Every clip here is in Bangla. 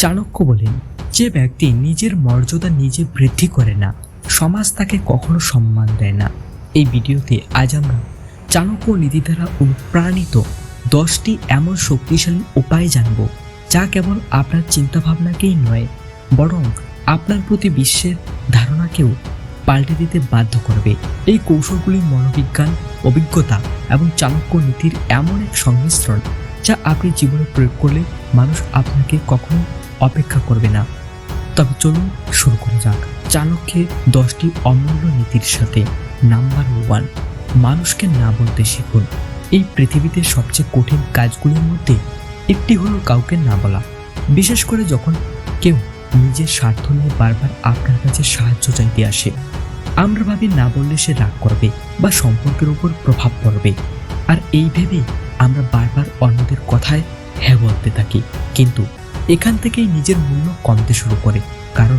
চাণক্য বলেন, যে ব্যক্তি নিজের মর্যাদা নিজে বৃদ্ধি করে না, সমাজ তাকে কখনো সম্মান দেয় না। এই ভিডিওতে আজ আমরা চাণক্য নীতি দ্বারা অনুপ্রাণিত দশটি এমন শক্তিশালী উপায় জানব, যা কেবল আপনার চিন্তাভাবনাকেই নয়, বরং আপনার প্রতি বিশ্বের ধারণাকেও পাল্টে দিতে বাধ্য করবে। এই কৌশলগুলি মনোবিজ্ঞান, অভিজ্ঞতা এবং চাণক্য নীতির এমন এক সংমিশ্রণ, যা আপনি জীবনে প্রয়োগ করলে মানুষ আপনাকে কখনো অপেক্ষা করবে না। তবে চলুন শুরু করা যাক। চাণক্যের দশটি অমূল্য নীতির সাথে নাম্বার ওয়ান, মানুষকে না বলতে শিখুন। এই পৃথিবীতে সবচেয়ে কঠিন কাজগুলির মধ্যে একটি হলো কাউকে না বলা। বিশেষ করে যখন কেউ নিজের স্বার্থ নিয়ে বারবার আপনার কাছে সাহায্য চাইতে আসে। আমরা ভাবি না বললে সে রাগ করবে বা সম্পর্কের উপর প্রভাব পড়বে। আর এই ভেবে আমরা বারবার অন্যদের কথায় হ্যাঁ বলতে থাকি। কিন্তু এখান থেকেই নিজের মূল্য কমতে শুরু করে। কারণ,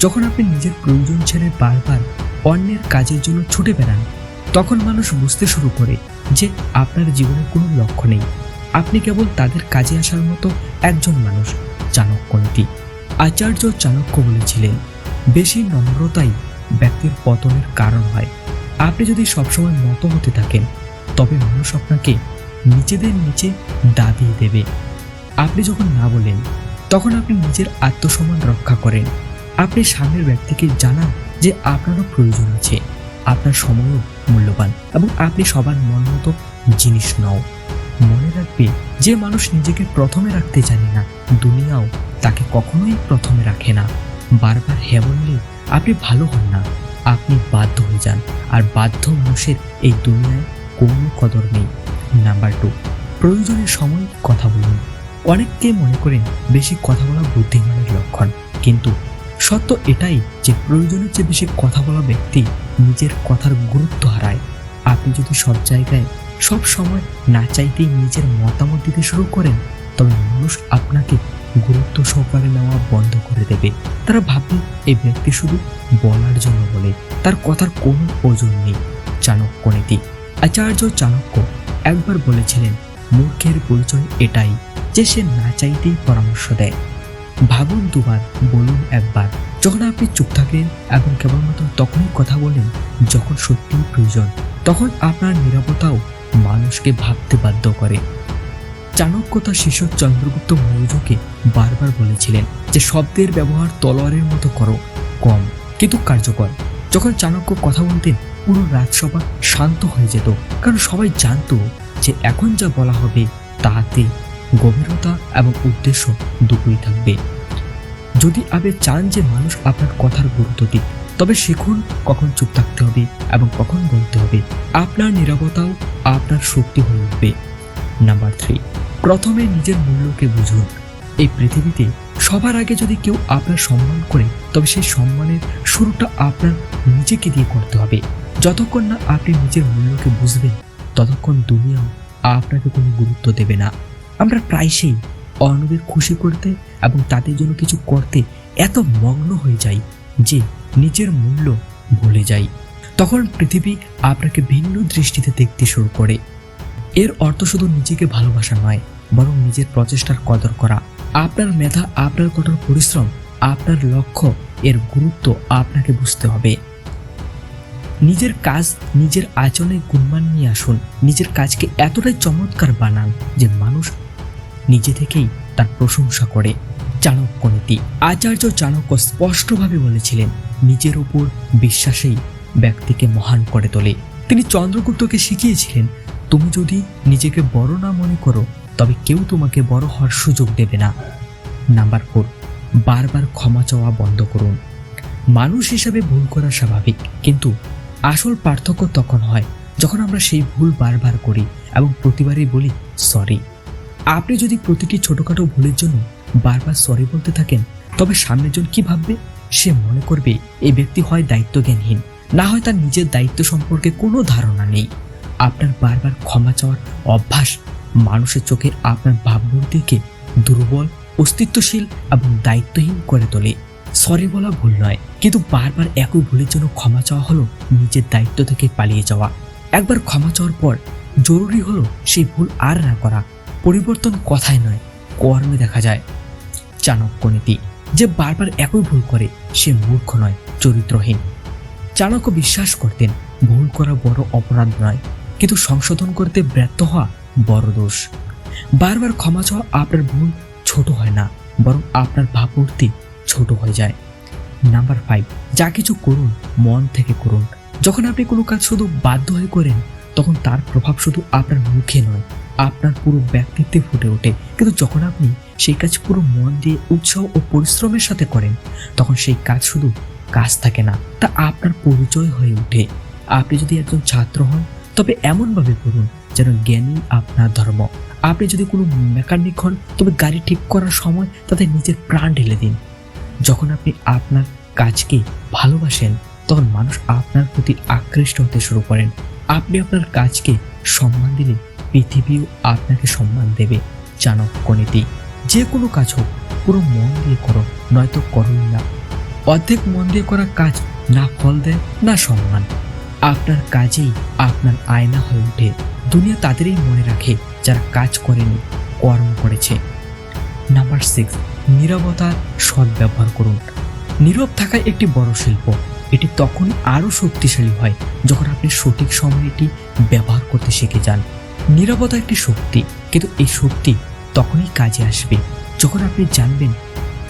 যখন আপনি নিজের প্রয়োজন ছেড়ে বারবার অন্যের কাজের জন্য ছুটে বেড়ান, তখন মানুষ বুঝতে শুরু করে যে আপনার জীবনে কোনো লক্ষ্য নেই। আপনি কেবল তাদের কাজে আসার মতো একজন মানুষ চাণক্যনীতি আচার্য চাণক্য বলেছিলেন, বেশি নম্রতাই ব্যক্তির পতনের কারণ হয়। আপনি যদি সবসময় মত হতে থাকেন, তবে মানুষ আপনাকে নিজেদের নিচে দাবিয়ে দেবে। আপনি যখন না বলেন তখন আপনি নিজের আত্মসম্মান রক্ষা করেন। আপনি সামনের ব্যক্তিকে জানান যে আপনারও প্রয়োজন আছে, আপনার সময়ও মূল্যবান এবং আপনি সবার মন মতো জিনিস নাও। মনে রাখবে যে মানুষ নিজেকে প্রথমে রাখতে জানে না, দুনিয়াও তাকে কখনোই প্রথমে রাখে না। বারবার হ্যাঁ বললে আপনি ভালো হন না, আপনি বাধ্য হয়ে যান আর বাধ্য মানুষের এই দুনিয়ায় কোনো কদর নেই। নাম্বার টু প্রয়োজনের সময় কথা বলুন। অনেককে মনে করেন বেশি কথা বলা বুদ্ধিমানের লক্ষণ। কিন্তু সত্য এটাই যে প্রয়োজনের চেয়ে বেশি কথা বলা ব্যক্তি নিজের কথার গুরুত্ব হারায়। আপনি যদি সব জায়গায়, সব সময় না চাইতেই নিজের মতামত দিতে শুরু করেন, তবে মানুষ আপনাকে গুরুত্ব সহকারে নেওয়া বন্ধ করে দেবে। তারা ভাববে এই ব্যক্তি শুধু বলার জন্য বলে, তার কথার কোনো ওজন নেই। চাণক্য নীতি। আচার্য চাণক্য একবার বলেছিলেন, মূর্খের পরিচয় এটাই। যে সে না চাইতেই পরামর্শ দেয়। ভাবুন দুবার, বলুন একবার। যখন আপনি চুপ থাকেন এবং কেবলমাত্র তখনই কথা বলেন যখন সত্যিই প্রয়োজন, তখন আপনার নিরাপত্তাও মানুষকে ভাবতে বাধ্য করে। চাণক্য তার চন্দ্রগুপ্ত মৌর্যকে বারবার বলেছিলেন যে শব্দের ব্যবহার তলোয়ারের মতো করো, কম, কিন্তু কার্যকর। যখন চাণক্য কথা বলতেন, পুরো রাজসভা শান্ত হয়ে যেত, কারণ সবাই জানতো যে এখন যা বলা হবে তাতে গভীরতা এবং উদ্দেশ্য দুটোই থাকবে। যদি আপনি চান যে মানুষ আপনার কথার গুরুত্ব দিক, তবে শিখুন কখন চুপ থাকতে হবে এবং কখন বলতে হবে। আপনার নিরাপত্তাও আপনার শক্তি হয়ে উঠবে। নাম্বার থ্রি প্রথমে নিজের মূল্যকে বুঝুন। এই পৃথিবীতে সবার আগে যদি কেউ আপনার সম্মান করে, তবে সেই সম্মানের শুরুটা আপনার নিজেকে দিয়ে করতে হবে। যতক্ষণ না আপনি নিজের মূল্যকে বুঝবেন, ততক্ষণ দুনিয়াও আপনাকে কোনো গুরুত্ব দেবে না। আমরা প্রায়শই অন্যদের খুশি করতে এবং তাদের জন্য কিছু করতে এত মগ্ন হয়ে যাই যে নিজের মূল্য ভুলে যাই। তখন পৃথিবী আপনাকে ভিন্ন দৃষ্টিতে দেখতে শুরু করে। এর অর্থ শুধু নিজেকে ভালোবাসা নয়, বরং নিজের প্রচেষ্টার কদর করা। আপনার মেধা, আপনার কঠোর পরিশ্রম, আপনার লক্ষ্য, এর গুরুত্ব আপনাকে বুঝতে হবে। নিজের কাজ, নিজের আচরণে গুণমান নিয়ে আসুন। নিজের কাজকে এতটাই চমৎকার বানান যে মানুষ নিজে থেকেই তার প্রশংসা করে। চাণক্য নীতি আচার্য চাণক্য স্পষ্টভাবে বলেছিলেন, নিজের উপর বিশ্বাসেই ব্যক্তিকে মহান করে তোলে। তিনি চন্দ্রগুপ্তকে শিখিয়েছিলেন, তুমি যদি নিজেকে বড় না মনে করো, তবে কেউ তোমাকে বড় হওয়ার সুযোগ দেবে না। নাম্বার ফোর, বারবার ক্ষমা চাওয়া বন্ধ করুন। মানুষ হিসাবে ভুল করা স্বাভাবিক, কিন্তু আসল পার্থক্য তখন হয় যখন আমরা সেই ভুল বারবার করি এবং প্রতিবারই বলি, সরি। আপনি যদি প্রতিটি ছোটখাটো ভুলের জন্য বারবার সরি বলতে থাকেন, তবে সামনের জন কি ভাববে? সে মনে করবে এই ব্যক্তি হয় দায়িত্বজ্ঞানহীন। না হয় তার নিজের দায়িত্ব সম্পর্কে কোনো ধারণা নেই। আপনার বারবার ক্ষমা চাওয়ার অভ্যাস মানুষের চোখে আপনার ভাবমূর্তিকে দুর্বল, অস্তিত্বশীল এবং দায়িত্বহীন করে তোলে। সরি বলা ভুল নয়, কিন্তু বারবার একই ভুলের জন্য ক্ষমা চাওয়া হলো নিজের দায়িত্ব থেকে পালিয়ে যাওয়া। একবার ক্ষমা চাওয়ার পর জরুরি হলো সেই ভুল আর না করা। পরিবর্তন কথায় নয়, কর্মে দেখা যায়। চাণক্য নীতি, যে বারবার একই ভুল করে, সে মূর্খ নয়, চরিত্রহীন। চাণক্য বিশ্বাস করতেন, ভুল করা বড় অপরাধ নয়, কিন্তু সংশোধন করতে ব্যর্থ হওয়া বড় দোষ। বারবার ক্ষমা চাওয়া আপনার ভুল ছোট হয় না, বরং আপনার ভাবমূর্তি ছোট হয়ে যায়। নাম্বার ফাইভ যা কিছু করুন, মন থেকে করুন। যখন আপনি কোনো কাজ শুধু বাধ্য হয়ে করেন, তখন তার প্রভাব শুধু আপনার মুখে নয় আপনার পুরো ব্যক্তিত্বে ফুটে ওঠে। কিন্তু যখন আপনি সেই কাজ পুরো মন দিয়ে উৎসাহ ও পরিশ্রমের সাথে করেন, তখন সেই কাজ শুধু কাজ থাকে না, তা আপনার পরিচয় হয়ে ওঠে। আপনি যদি একজন ছাত্র হন, তবে এমনভাবে করুন যেন জ্ঞানী আপনার ধর্ম। আপনি যদি কোনো মেকানিক হন, তবে গাড়ি ঠিক করার সময় তাতে নিজের প্রাণ ঢেলে দিন। যখন আপনি আপনার কাজকে ভালোবাসেন, তখন মানুষ আপনার প্রতি আকৃষ্ট হতে শুরু করেন। আপনি আপনার কাজকে সম্মান দিলে পৃথিবীও আপনাকে সম্মান দেবে চাণক্য যে কোনো কাজ হোক, পুরো মন দিয়ে করো, নয়তো করুন না। অর্ধেক মন দিয়ে করা কাজ না ফল দেয়, না সম্মান। আপনার কাজেই আপনার আয়না হয়ে ওঠে। দুনিয়া তাদেরই মনে রাখে, যারা কাজ করেনি, কর্ম করেছে। নাম্বার সিক্স, নীরবতার সদ্ব্যবহার করুন। নীরব থাকা একটি বড় শিল্প। এটি তখন আরও শক্তিশালী হয়, যখন আপনি সঠিক সময়ে এটি ব্যবহার করতে শিখে যান। নীরবতা একটি শক্তি, কিন্তু এই শক্তি তখনই কাজে আসবে যখন আপনি জানবেন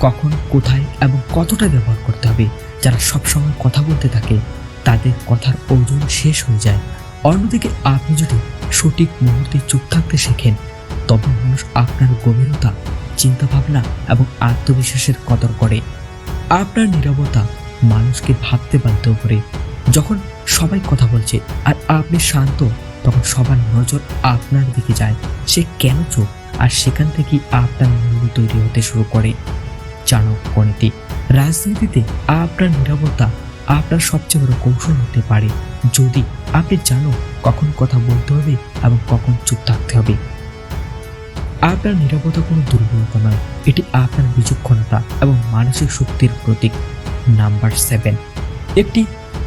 কখন, কোথায় এবং কতটা ব্যবহার করতে হবে। যারা সবসময় কথা বলতে থাকে, তাদের কথার ওজন শেষ হয়ে যায়। অন্যদিকে আপনি যদি সঠিক মুহূর্তে চুপ থাকতে শেখেন, তবে মানুষ আপনার গভীরতা, চিন্তাভাবনা এবং আত্মবিশ্বাসের কদর করে। আপনার নীরবতা মানুষকে ভাবতে বাধ্য করে। যখন সবাই কথা বলছে আর আপনি শান্ত তখন সবার নজর আপনার দিকে যায়। সে কেন চোখ আর সেখান থেকেই আপনার মূল্য তৈরি হতে শুরু করে। চাণক্য নীতি রাজনীতিতে আপনার নিরাপত্তা আপনার সবচেয়ে বড় কৌশল হতে পারে। যদি আপনি জানো কখন কথা বলতে হবে এবং কখন চুপ থাকতে হবে। আপনার নিরাপত্তা কোনো দুর্বলতা নয়। এটি আপনার বিচক্ষণতা এবং মানসিক শক্তির প্রতীক। নাম্বার সেভেন, একটি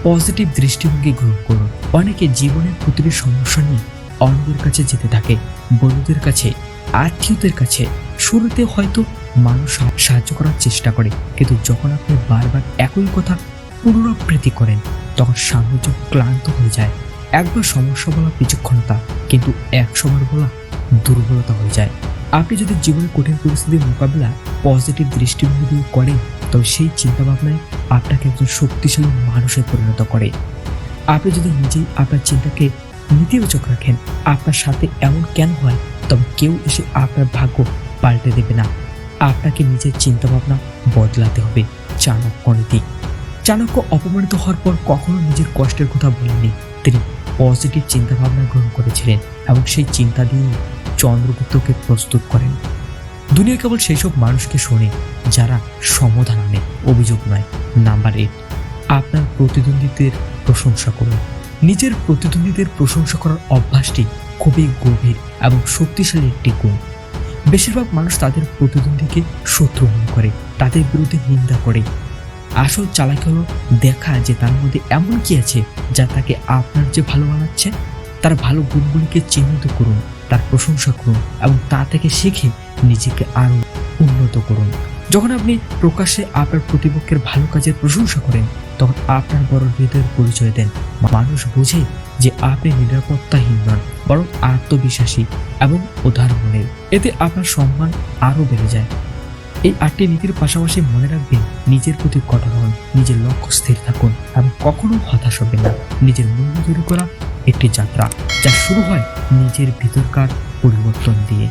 পজিটিভ দৃষ্টিভঙ্গি গ্রহণ করুন। অনেকে জীবনের প্রতিটি সমস্যা নিয়ে অন্যদের কাছে যেতে থাকে, বন্ধুদের কাছে, আত্মীয়দের কাছে। শুরুতে হয়তো মানুষ সাহায্য করার চেষ্টা করে, কিন্তু যখন আপনি বারবার একই কথা পুনরাবৃত্তি করেন, তখন সাহায্য ক্লান্ত হয়ে যায়। একবার সমস্যা বলা বিচক্ষণতা, কিন্তু একশোবার বলা দুর্বলতা হয়ে যায়। আপনি যদি জীবনের কঠিন পরিস্থিতির মোকাবিলা পজিটিভ দৃষ্টিভঙ্গি করেন, তবে সেই চিন্তাভাবনায় আপনাকে একজন শক্তিশালী মানুষে পরিণত করে। আপনি যদি নিজেই আপনার চিন্তাকে নেতিবাচক রাখেন, আপনার সাথে এমন কেন হয়, তবে কেউ এসে আপনার ভাগ্য পাল্টে দেবে না। আপনাকে নিজের চিন্তাভাবনা বদলাতে হবে চাণক্য নীতি চাণক্য অপমানিত হওয়ার পর কখনো নিজের কষ্টের কথা বলেননি। তিনি পজিটিভ চিন্তাভাবনা গ্রহণ করেছিলেন এবং সেই চিন্তা দিয়ে চন্দ্রগুপ্তকে প্রস্তুত করেন। দুনিয়া কেবল সেই সব মানুষকে শোনে যারা সমাধান আনে, অভিযোগ নয়। নাম্বার এইট আপনার প্রতিদ্বন্দ্বীদের প্রশংসা করুন। নিজের প্রতিদ্বন্দ্বীদের প্রশংসা করার অভ্যাসটি খুবই গভীর এবং শক্তিশালী একটি গুণ। বেশিরভাগ মানুষ তাদের প্রতিদ্বন্দ্বীকে শত্রু মনে করে, তাদের বিরুদ্ধে নিন্দা করে। আসল চালাকি হলো দেখা যে তার মধ্যে এমন কি আছে যা তাকে আপনার যে ভালো বানাচ্ছে। তার ভালো গুণগুলিকে চিহ্নিত করুন, তার প্রশংসা করুন এবং তা থেকে শিখে নিজেকে আরও উন্নত করুন। যখন আপনি প্রকাশ্যে আপনার প্রতিপক্ষের ভালো কাজের প্রশংসা করেন, তখন আপনার বড় হৃদয়ের পরিচয় দেন। মানুষ বোঝে যে আপনি নিরাপত্তাহীন নন, বরং আত্মবিশ্বাসী এবং উদার মনের। এতে আপনার সম্মান আরও বেড়ে যায়। এই আটটি নীতির পাশাপাশি মনে রাখবেন, নিজের প্রতি কঠোর হন, নিজের লক্ষ্য স্থির থাকুন এবং কখনো হতাশ হবেন না। নিজের মূল্য তৈরি করা একটি যাত্রা, যা শুরু হয় নিজের ভিতরকার পরিবর্তন দিয়ে।